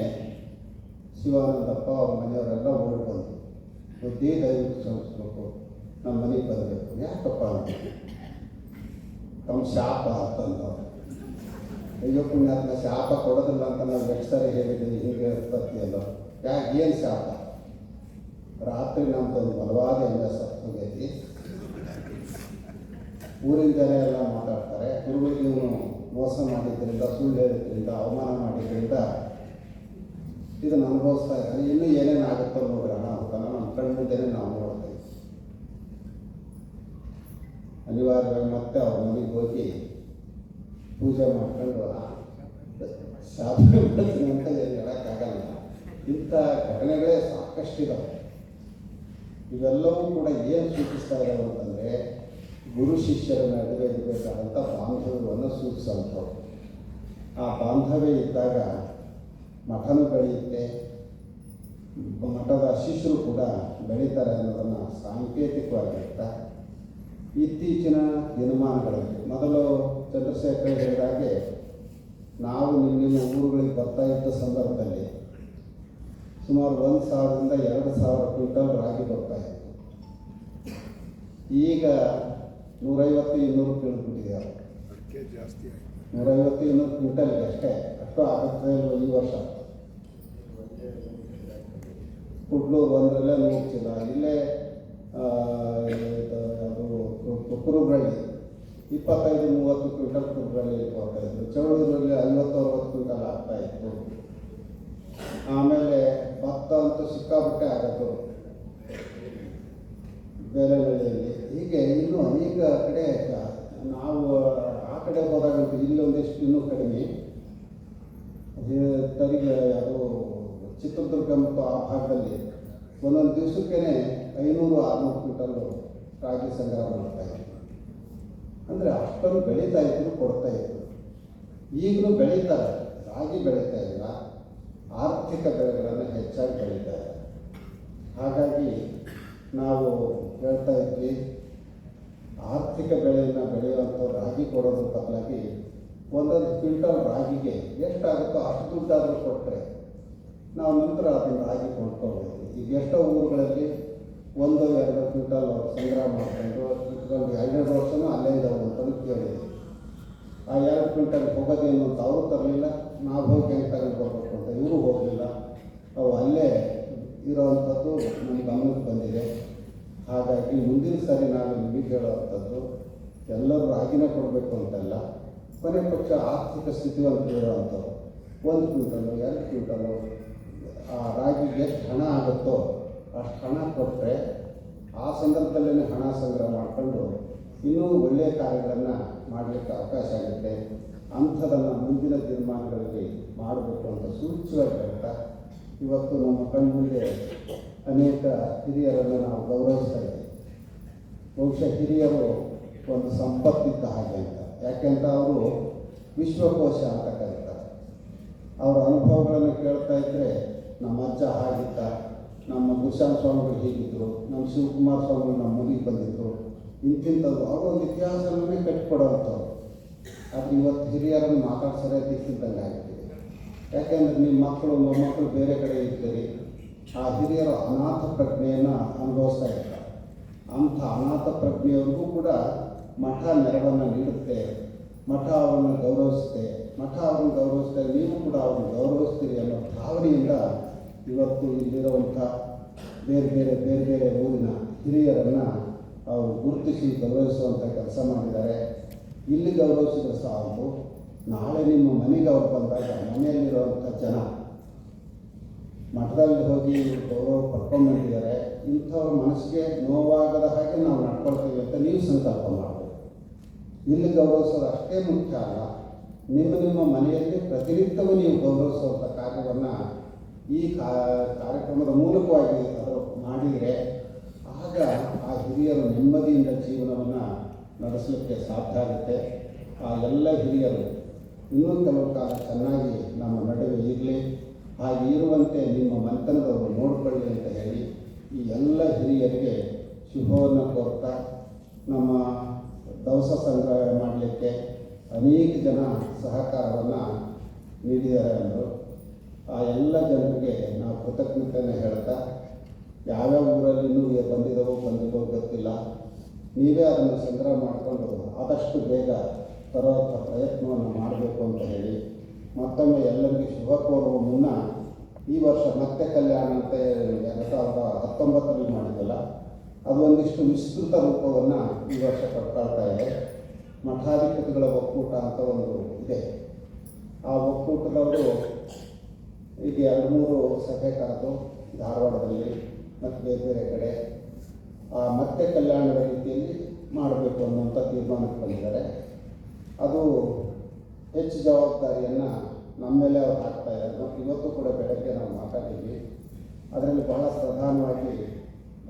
ಶಿವಾನಂದಪ್ಪ ಅವ್ರ ಮನೆಯವರೆಲ್ಲ ಓಡಿ ಬುದ್ಧಿ ದಯವಿಟ್ಟು ಕ್ಷಮಿಸ್ಬೇಕು ನಮ್ಮ ಮನೆಗೆ ಬರಬೇಕು ಯಾಕಪ್ಪ ತಮ್ಮ ಶಾಪ ಅಂತಂದವ್ರು ಅಯ್ಯೋ ಪುಣ್ಯಾತ್ಮ, ಶಾಪ ಕೊಡೋದಿಲ್ಲ ಅಂತ ನಾವು ಎಷ್ಟು ಸಾರಿ ಹೇಳಿದ್ದೀವಿ, ಹೀಗೆ ಬರ್ತೀಯಲ್ಲ ಯಾಕೆ ಏನು ಶಾಪ? ರಾತ್ರಿ ನಮ್ದು ಒಂದು ಬಲವಾದ ಎಲ್ಲ ಸತ್ತು ಹೋಗೈತಿ ಊರಿನ ಜನ ಎಲ್ಲ ಮಾತಾಡ್ತಾರೆ. ಗುರುಗಳು ಇವನು ಮೋಸ ಮಾಡಿದ್ರಿಂದ ಸುಳ್ಳು ಹೇಳಿದ್ರಿಂದ ಅವಮಾನ ಮಾಡಿದ್ರಿಂದ ಇದನ್ನು ಅನುಭವಿಸ್ತಾ ಇದ್ದಾರೆ ಇನ್ನೂ ಏನೇನು ಆಗುತ್ತೋ ನೋಡೋಣ. ಅಂತ ನಮ್ಮ ಕಣ್ಣು ಮುಂದೆನೇ ನಾವು ನೋಡ್ತೇವೆ ಅನಿವಾರ್ಯವಾಗಿ ಮತ್ತೆ ಅವ್ರ ಮನೆಗೆ ಹೋಗಿ ಪೂಜೆ ಮಾಡ್ಕೊಂಡು ಬಿಡ್ತೀನಿ ಅಂತ ಏನು ಹೇಳೋಕ್ಕಾಗಲ್ಲ. ಇಂಥ ಘಟನೆಗಳೇ ಸಾಕಷ್ಟಿದ್ದಾವೆ ಇವೆಲ್ಲವೂ ಕೂಡ ಏನು ಸೂಚಿಸ್ತಾ ಇದ್ದಾವೆ ಅಂತಂದರೆ, ಗುರು ಶಿಷ್ಯರ ನಡುವೆ ಇರಬೇಕಾದಂಥ ಬಾಂಧವ್ಯವನ್ನು ಸೂಚಿಸುವಂಥವು ಆ ಬಾಂಧವ್ಯ ಇದ್ದಾಗ ಮಠನೂ ಬೆಳೆಯುತ್ತೆ ಮಠದ ಶಿಷ್ಯರು ಕೂಡ ಬೆಳೀತಾರೆ ಅನ್ನೋದನ್ನು ಸಾಂಕೇತಿಕವಾಗಿರ್ತಾ ಇತ್ತೀಚಿನ ದಿನಮಾನಗಳಲ್ಲಿ ಮೊದಲು ಚಂದ್ರಶೇಖರ್ ಹೇಳಿದಾಗೆ ನಾವು ನಿಮ್ಮ ಊರುಗಳಿಗೆ ಬರ್ತಾ ಇದ್ದ ಸಂದರ್ಭದಲ್ಲಿ ಸುಮಾರು ಒಂದು ಸಾವಿರದಿಂದ ಎರಡು ಸಾವಿರ ಕ್ವಿಂಟಲ್ ರಾಗಿ ಬರ್ತಾ ಇತ್ತು. ಈಗ ನೂರೈವತ್ತು, ಇನ್ನೂರು ಕೀಳ್ಬಿಟ್ಟಿದ್ದಾರೆ ಜಾಸ್ತಿ ಆಯಿತು. ನೂರೈವತ್ತು ಇನ್ನೂರು ಕ್ವಿಂಟಲ್ ಇದೆ ಅಷ್ಟೇ. ಅಷ್ಟು ಆಗುತ್ತೆ ಈ ವರ್ಷ? ಕುಡ್ಲೂರು ಒಂದರಲ್ಲೇ ನೂರು ಚೀಲ. ಇಲ್ಲೇ ಅದು ಕುರುಬಳ್ಳಿ. ಇಪ್ಪತ್ತೈದು, ಮೂವತ್ತು ಕ್ವಿಂಟಲ್ ಕುರುಬಳ್ಳಿ ಹೋಗ್ತಾ ಇದ್ರು ಚೌಳೂರಲ್ಲಿ ಐವತ್ತು, ಅರವತ್ತು ಕ್ವಿಂಟಲ್ ಆಗ್ತಾ ಇತ್ತು. ಆಮೇಲೆ ಭತ್ತ ಅಂತೂ ಸಿಕ್ಕಾಪಟ್ಟೆ ಆಗೋದು. ಬೇರೆ ಬೆಳೆಯಲ್ಲಿ. ಹೀಗೆ ಇನ್ನೂ ಅನೇಕ ಕಡೆ ನಾವು ಕಡೆ ಹೋದಾಗಂತೂ ಇಲ್ಲಿ ಒಂದಿಷ್ಟು ಇನ್ನೂ ಕಡಿಮೆ. ತರಿಗೆ ಅದು ಚಿತ್ರದುರ್ಗ ಮತ್ತು ಆ ಭಾಗದಲ್ಲಿ ಒಂದೊಂದು ದಿವಸಕ್ಕೇ ಐನೂರು ಆರುನೂರು ಕ್ವಿಂಟಲ್ಲು ರಾಗಿ ಸಂಗ್ರಹ ಮಾಡ್ತಾ ಇದ್ರು ಅಂದರೆ ಅಷ್ಟೊಂದು ಬೆಳೀತಾ ಇದ್ರು, ಕೊಡ್ತಾ ಇದ್ರು. ಈಗಲೂ ಬೆಳೀತಾರೆ ರಾಗಿ ಬೆಳೀತಾ ಇಲ್ಲ. ಆರ್ಥಿಕ ಬೆಳೆಗಳನ್ನು ಹೆಚ್ಚಾಗಿ ಬೆಳೀತಾರೆ ಹಾಗಾಗಿ ನಾವು ಹೇಳ್ತಾ ಇದ್ವಿ ಆರ್ಥಿಕ ಬೆಳೆಯನ್ನು ಬೆಳೆಯುವಂಥ ರಾಗಿ ಕೊಡೋದ್ರ ಬದಲಾಗಿ ಒಂದೊಂದು ಕ್ವಿಂಟಲ್ ರಾಗಿಗೆ ಎಷ್ಟಾಗುತ್ತೋ ಅಷ್ಟು ದುಡ್ಡಾದರೂ ಕೊಟ್ಟರೆ ನಾವು ನಂತರ ಅದನ್ನು ರಾಗಿ ಕೊಂಡ್ಕೊಳ್ಬೋದು. ಈಗ ಎಷ್ಟೋ ಊರುಗಳಲ್ಲಿ ಒಂದು, ಎರಡು ಕ್ವಿಂಟಲ್ ಸಂಗ್ರಹ ಮಾಡ್ಕೊಂಡು ಇಟ್ಕೊಂಡು ಎರಡೆರಡು ವರ್ಷನೂ ಅಲ್ಲೇ ಇದ್ದಾವೆ ಅಂತಲೂ ಕೇಳಿದ್ವಿ ಆ ಎರಡು ಕ್ವಿಂಟಲ್ ಹೋಗೋದೇನು ಅಂತ ಅವರು ತರಲಿಲ್ಲ. ನಾವು ಹೋಗಿ ಹೆಂಗೆ ತಗೊಂಡು ಅಂತ ಇವರು ಹೋಗಲಿಲ್ಲ. ಅವು ಅಲ್ಲೇ ಇರೋವಂಥದ್ದು ನಮ್ಮ ಗಮನಕ್ಕೆ ಬಂದಿದೆ. ಹಾಗಾಗಿ ಮುಂದಿನ ಸಾರಿ ನಾನು ನಿಮಗೆ ಹೇಳುವಂಥದ್ದು, ಎಲ್ಲರೂ ರಾಗಿನ ಕೊಡಬೇಕು ಅಂತಲ್ಲ, ಕೊನೆ ಪಕ್ಷ ಆರ್ಥಿಕ ಸ್ಥಿತಿ ಅಂತ ಹೇಳುವಂಥದ್ದು, ಒಂದು ಕ್ವಿಂಟಲು, ಎರಡು ಕ್ವಿಂಟಲು, ಆ ರಾಗಿಗೆ ಎಷ್ಟು ಹಣ ಆಗುತ್ತೋ, ಅಷ್ಟು ಹಣ ಕೊಟ್ಟರೆ ಆ ಸಂದರ್ಭದಲ್ಲೇ ಹಣ ಸಂಗ್ರಹ ಮಾಡಿಕೊಂಡು ಇನ್ನೂ ಒಳ್ಳೆಯ ಕಾರ್ಯಗಳನ್ನು ಮಾಡಲಿಕ್ಕೆ ಅವಕಾಶ ಆಗುತ್ತೆ. ಅಂಥದನ್ನು ಮುಂದಿನ ತೀರ್ಮಾನಗಳಲ್ಲಿ ಮಾಡಬೇಕು ಅಂತ ಸೂಚ್ಯವಾಗಿ ಹೇಳ್ತಾ ಇವತ್ತು ನಮ್ಮ ಕಣ್ಮುಂದೆ ಅನೇಕ ಹಿರಿಯರನ್ನು ನಾವು ಗೌರವಿಸ್ತಾ ಬಹುಶಃ ಹಿರಿಯರು ಒಂದು ಸಂಪತ್ತಿದ್ದ ಹಾಗೆ ಅಂತ ಯಾಕೆಂತ ಅವರು ವಿಶ್ವಕೋಶ ಅಂತ ಕರೀತಾರೆ. ಅವರ ಅನುಭವಗಳನ್ನು ಕೇಳ್ತಾ ಇದ್ದರೆ ನಮ್ಮ ಅಜ್ಜ ಹಾಗಿದ್ದ, ನಮ್ಮ ಗುರುಶಾಂತ ಸ್ವಾಮಿಗಳು ಹೀಗಿದ್ದರು ನಮ್ಮ ಶಿವಕುಮಾರ ಸ್ವಾಮಿಗಳು ನಮ್ಮ ಮುಗಿ ಬಂದಿದ್ದರು ಇಂತಿಂಥದ್ದು ಅವರು ಒಂದು ಇತಿಹಾಸವನ್ನೇ ಕಟ್ಟಿಕೊಡೋವಂಥವ್ರು. ಆದರೆ ಇವತ್ತು ಹಿರಿಯರನ್ನು ಮಾತಾಡ್ಸೋದೇ ದಿಕ್ಕಿದ್ದಂಗೆ ಆಗಿದೆ ಯಾಕೆಂದರೆ ನಿಮ್ಮ ಮಕ್ಕಳು ಮೊಮ್ಮಕ್ಕಳು ಬೇರೆ ಕಡೆ ಇರ್ತೀರಿ ಆ ಹಿರಿಯರು ಅನಾಥ ಪ್ರಜ್ಞೆಯನ್ನು ಅನುಭವಿಸ್ತಾ ಇರ್ತಾರೆ ಅಂಥ ಅನಾಥ ಪ್ರಜ್ಞೆಯವ್ರಿಗೂ ಕೂಡ ಮಠ ನೆರವನ್ನು ನೀಡುತ್ತೆ. ಮಠ ಅವರನ್ನು ಗೌರವಿಸುತ್ತೆ. ಮಠ ಅವರನ್ನು ಗೌರವಿಸ್ತಾ ನೀವು ಕೂಡ ಅವ್ರನ್ನ ಗೌರವಿಸ್ತೀರಿ ಅನ್ನೋ ಭಾವನೆಯಿಂದ ಇವತ್ತು ಇಲ್ಲಿರುವಂಥ ಬೇರೆ ಬೇರೆ ಬೇರೆ ಬೇರೆ ಊರಿನ ಹಿರಿಯರನ್ನು ಅವರು ಗುರುತಿಸಿ ಗೌರವಿಸುವಂಥ ಕೆಲಸ ಮಾಡಿದ್ದಾರೆ. ಇಲ್ಲಿ ಗೌರವಿಸಿದ್ರೆ ಸಾಲದು ನಾಳೆ ನಿಮ್ಮ ಮನೆಗೆ ಅವ್ರು ಬಂದಾಗ ಮನೆಯಲ್ಲಿರುವಂಥ ಜನ ಮಠದಲ್ಲಿ ಹೋಗಿ ಗೌರವ ಪಡ್ಕೊಂಡ್ಬಂದಿದ್ದಾರೆ ಇಂಥವ್ರ ಮನಸ್ಸಿಗೆ ನೋವಾಗದ ಹಾಗೆ ನಾವು ನಡ್ಕೊಳ್ತೀವಿ ಅಂತ ನೀವು ಸಂಕಲ್ಪ ಮಾಡಬೇಕು ಇಲ್ಲಿ ಗೌರವಿಸೋದು ಅಷ್ಟೇ ಮುಖ್ಯ ಅಲ್ಲ. ನಿಮ್ಮ ನಿಮ್ಮ ಮನೆಯಲ್ಲಿ ಪ್ರತಿನಿತ್ಯವೂ ನೀವು ಗೌರವಿಸುವಂಥ ಕಾರ್ಯವನ್ನು ಈ ಕಾರ್ಯಕ್ರಮದ ಮೂಲಕವಾಗಿ ಅದು ಮಾಡಿದರೆ ಆಗ ಆ ಹಿರಿಯರು ನೆಮ್ಮದಿಯಿಂದ ಜೀವನವನ್ನು ನಡೆಸಲಿಕ್ಕೆ ಸಾಧ್ಯ ಆಗುತ್ತೆ. ಆ ಎಲ್ಲ ಹಿರಿಯರು ಇನ್ನೂ ಕೆಲವು ಕಾಲ ಚೆನ್ನಾಗಿ ನಮ್ಮ ನಡುವೆ ಇರಲಿ. ಹಾಗೆ ಇರುವಂತೆ ನಿಮ್ಮ ಮಂಥನದವರು ನೋಡಿಕೊಳ್ಳಿ ಅಂತ ಹೇಳಿ ಈ ಎಲ್ಲ ಹಿರಿಯರಿಗೆ ಶುಭವನ್ನು ಕೋರ್ತಾ, ನಮ್ಮ ದವಸ ಸಂಗ್ರಹ ಮಾಡಲಿಕ್ಕೆ ಅನೇಕ ಜನ ಸಹಕಾರವನ್ನು ನೀಡಿದ್ದಾರೆ ಅಂದರು. ಆ ಎಲ್ಲ ಜನರಿಗೆ ನಾವು ಕೃತಜ್ಞತೆಯನ್ನು ಹೇಳ್ತಾ, ಯಾವ್ಯಾವ ಊರಲ್ಲಿ ಇನ್ನೂ ಬಂದಿದ್ದಾವೋ ಬಂದಿಲ್ಲವೋ ಗೊತ್ತಿಲ್ಲ. ನೀವೇ ಅದನ್ನು ಸಂಗ್ರಹ ಮಾಡಿಕೊಂಡು ಆದಷ್ಟು ಬೇಗ ತರೋ ಪ್ರಯತ್ನವನ್ನು ಮಾಡಬೇಕು ಅಂತ ಹೇಳಿ ಮತ್ತೊಮ್ಮೆ ಎಲ್ಲರಿಗೂ ಶುಭ ಕೋರುವ ಮುನ್ನ ಈ ವರ್ಷ ಮತ್ತೆ ಕಲ್ಯಾಣ ಅಂತ ಎರಡು ಸಾವಿರದ ಹತ್ತೊಂಬತ್ತರಲ್ಲಿ ಮಾಡಿದ್ದಲ್ಲ ಅದು ಒಂದಿಷ್ಟು ವಿಸ್ತೃತ ರೂಪವನ್ನು ಈ ವರ್ಷ ಪಡ್ಕೊಳ್ತಾ ಇದೆ. ಮಠಾಧಿಪತಿಗಳ ಒಕ್ಕೂಟ ಅಂತ ಒಂದು ಇದೆ. ಆ ಒಕ್ಕೂಟದವರು ಈಗ ಎರಡು ಮೂರು ಸಭೆ ಕರೆದು ಧಾರವಾಡದಲ್ಲಿ ಮತ್ತು ಬೇರೆ ಬೇರೆ ಕಡೆ ಆ ಮತ್ತೆ ಕಲ್ಯಾಣದ ರೀತಿಯಲ್ಲಿ ಮಾಡಬೇಕು ಅನ್ನುವಂಥ ತೀರ್ಮಾನಕ್ಕೆ ಬಂದಿದ್ದಾರೆ. ಅದು ಹೆಚ್ಚು ಜವಾಬ್ದಾರಿಯನ್ನು ನಮ್ಮ ಮೇಲೆ ಅವ್ರು ಹಾಕ್ತಾ ಇದ್ದಾರೆ ಇವತ್ತು ಕೂಡ ಬೆಳಗ್ಗೆ ನಾವು ಮಾತಾಡಿದ್ವಿ. ಅದರಲ್ಲಿ ಬಹಳ ಪ್ರಧಾನವಾಗಿ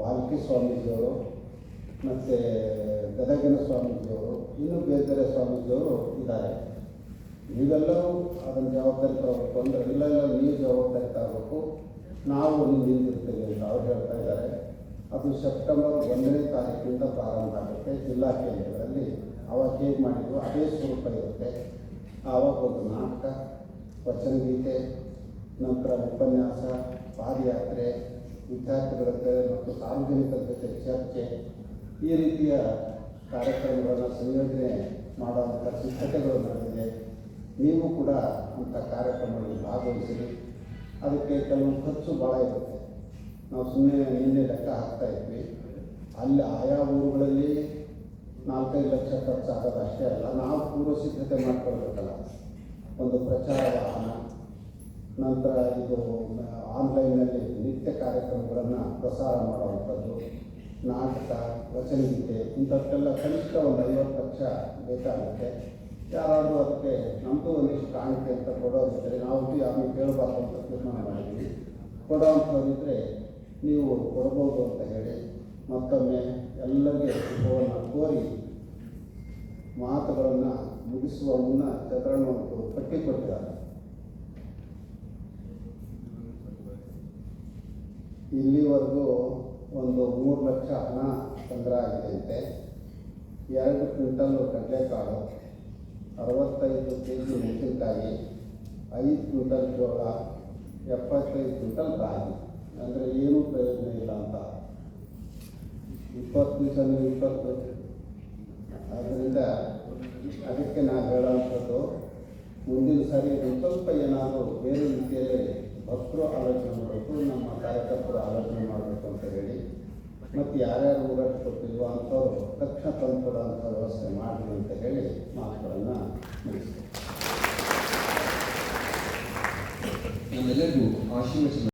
ಬಾಲ್ಕಿ ಸ್ವಾಮೀಜಿಯವರು ಮತ್ತು ಗದಗಿನ ಸ್ವಾಮೀಜಿಯವರು, ಇನ್ನೂ ಬೇರೆ ಬೇರೆ ಸ್ವಾಮೀಜಿಯವರು ಇದ್ದಾರೆ. ನೀವೆಲ್ಲರೂ ಅದನ್ನು ಜವಾಬ್ದಾರಿ ತಗೋಬೇಕು ಅಂದರೆ, ಇಲ್ಲ ಇಲ್ಲ, ನೀವು ಜವಾಬ್ದಾರಿ ತಗೋಬೇಕು. ನಾವು ನಿಂತಿರ್ತೀವಿ ಅಂತ ಅವ್ರು ಹೇಳ್ತಾ ಇದ್ದಾರೆ. ಅದು ಸೆಪ್ಟೆಂಬರ್ ಒಂದನೇ ತಾರೀಕಿನಿಂದ ಪ್ರಾರಂಭ ಆಗುತ್ತೆ. ಜಿಲ್ಲಾ ಕೇಂದ್ರಗಳಲ್ಲಿ ಅವಾಗ ಹೇಗೆ ಮಾಡಿದ್ರು, ಅದೇ ಸ್ವರೂಪ ಇರುತ್ತೆ. ಆವಾಗ ಒಂದು ನಾಟಕ ವಚನಗೀತೆ ನಂತರ ಉಪನ್ಯಾಸ, ಪಾದಯಾತ್ರೆ, ವಿದ್ಯಾರ್ಥಿಗಳ ಮತ್ತು ಸಾರ್ವಜನಿಕರ ಜೊತೆ ಚರ್ಚೆ, ಈ ರೀತಿಯ ಕಾರ್ಯಕ್ರಮಗಳನ್ನು ಸಂಯೋಜನೆ ಮಾಡುವಂಥ ಸಿದ್ಧತೆಗಳು ನಡೆದಿದೆ. ನೀವು ಕೂಡ ಅಂಥ ಕಾರ್ಯಕ್ರಮಗಳಲ್ಲಿ ಭಾಗವಹಿಸಿರಿ. ಅದಕ್ಕೆ ಕೆಲವು ಖರ್ಚು ಭಾಳ ಇರುತ್ತೆ. ನಾವು ಸುಮ್ಮನೆ ನಿನ್ನೆ ಲೆಕ್ಕ ಹಾಕ್ತಾ ಇದ್ವಿ. ಅಲ್ಲಿ ಆಯಾ ಊರುಗಳಲ್ಲಿ ನಾಲ್ಕೈದು ಲಕ್ಷ ಖರ್ಚಾಗೋದು ಅಷ್ಟೇ ಅಲ್ಲ, ನಾವು ಪೂರ್ವ ಸಿದ್ಧತೆ ಮಾಡ್ಕೊಳ್ಬೇಕಲ್ಲ. ಒಂದು ಪ್ರಚಾರ ವಾಹನ, ನಂತರ ಇದು ಆನ್ಲೈನಲ್ಲಿ ನಿತ್ಯ ಕಾರ್ಯಕ್ರಮಗಳನ್ನು ಪ್ರಸಾರ ಮಾಡುವಂಥದ್ದು, ನಾಟಕ, ವಚನಗೀತೆ, ಇಂಥದ್ದೆಲ್ಲ ಕನಿಷ್ಠ ಒಂದು ಐವತ್ತು ಲಕ್ಷ ಬೇಕಾಗುತ್ತೆ. ಯಾರಾದರೂ ಅದಕ್ಕೆ ನಮ್ಮದು ಒಂದಿಷ್ಟು ಕಾಣಿಕೆ ಅಂತ ಕೊಡೋದಿದ್ದರೆ, ನಾವು ಆಮೇಲೆ ಕೇಳಬಾರ್ದು ಅಂತ ತೀರ್ಮಾನ ಮಾಡಿದ್ವಿ ಕೊಡೋವಂಥದ್ದಿದ್ದರೆ ನೀವು ಕೊಡ್ಬೋದು ಅಂತ ಹೇಳಿ. ಮತ್ತೊಮ್ಮೆ ಎಲ್ಲರಿಗೆ ಶುಭವನ್ನು ಕೋರಿ ಮಾತುಗಳನ್ನು ಮುಗಿಸುವ ಮುನ್ನ ಚಂದ್ರಣ್ಣವರು ಪಟ್ಟಿ ಕೊಟ್ಟಿದ್ದಾರೆ ಇಲ್ಲಿವರೆಗೂ ಒಂದು ಮೂರು ಲಕ್ಷ ಹಣ ಸಂಗ್ರಹ ಆಗಿದೆಯಂತೆ ಎರಡು ಕ್ವಿಂಟಲ್ ಕಡಲೆಕಾಳು, ಅರವತ್ತೈದು ಕೆ ಜಿ ಮೆಣಸಿನಕಾಯಿ, ಐದು ಕ್ವಿಂಟಲ್ ಜೋಳ, ಎಪ್ಪತ್ತೈದು ಕ್ವಿಂಟಲ್ ರಾಗಿ. ಅಂದರೆ ಏನೂ ಪ್ರಯೋಜನ ಇಲ್ಲ ಅಂತ ಇಪ್ಪತ್ತು ದಿವಸ ಇಪ್ಪತ್ತು. ಆದ್ದರಿಂದ ಅದಕ್ಕೆ ನಾನು ಹೇಳೋವಂಥದ್ದು, ಮುಂದಿನ ಸಾರಿ ಸ್ವಲ್ಪ ಏನಾದರೂ ಬೇರೆ ರೀತಿಯಲ್ಲಿ ಭಕ್ತರು ಆಲೋಚನೆ ಮಾಡಬೇಕು, ನಮ್ಮ ಕಾರ್ಯಕರ್ತರು ಆಲೋಚನೆ ಮಾಡಬೇಕು ಅಂತ ಹೇಳಿ. ಮತ್ತು ಯಾರ್ಯಾರು ಊರಾಟ ಕೊಟ್ಟಿಲ್ವೋ ಅಂಥವ್ರು, ತಕ್ಷಣ ತಂದುಕೊಡುವಂಥ ವ್ಯವಸ್ಥೆ ಮಾಡಿ ಅಂತ ಹೇಳಿ ಮಾತುಗಳನ್ನು ಮುಗಿಸ್ತೇವೆ ನಮ್ಮೆಲ್ಲರಿಗೂ ಆಶೀರ್ವಚನ.